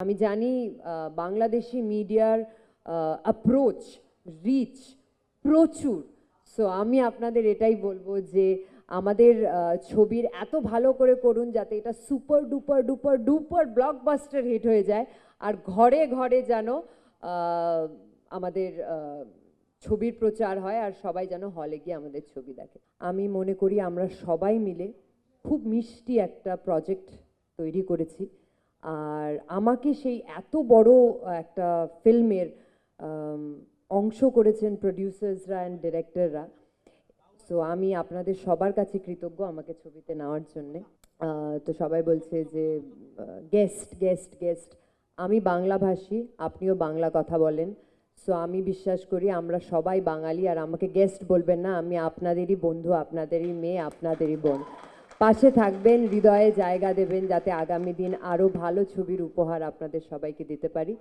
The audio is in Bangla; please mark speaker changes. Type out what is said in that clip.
Speaker 1: আমি জানি বাংলাদেশি মিডিয়ার অ্যাপ্রোচ রিচ প্রচুর। সো আমি আপনাদের এটাই বলব যে, আমাদের ছবির এত ভালো করে করুন যাতে এটা super duper duper duper blockbuster hit হয়ে যায় আর ঘরে ঘরে যেন আমাদের ছবির প্রচার হয় আর সবাই যেন হলে গিয়ে আমাদের ছবি দেখে। আমি মনে করি আমরা সবাই মিলে খুব মিষ্টি একটা প্রজেক্ট তৈরি করেছি। আর আমাকে সেই এত বড় একটা ফিল্মের অংশ করেছেন প্রডিউসার্সরা অ্যান্ড ডিরেক্টররা সো আমি আপনাদের সবার কাছে কৃতজ্ঞ আমাকে ছবিতে নেওয়ার জন্যে। তো সবাই বলছে যে গেস্ট গেস্ট গেস্ট আমি বাংলাভাষী, আপনিও বাংলা কথা বলেন। সো আমি বিশ্বাস করি আমরা সবাই বাঙালি, আর আমাকে গেস্ট বলবেন না, আমি আপনাদেরই বন্ধু, আপনাদেরই মেয়ে, আপনাদেরই বোন। পাশে থাকবেন, হৃদয়ে জায়গা দেবেন যাতে আগামী দিন আরও ভালো ছবির উপহার আপনাদের সবাইকে দিতে পারি।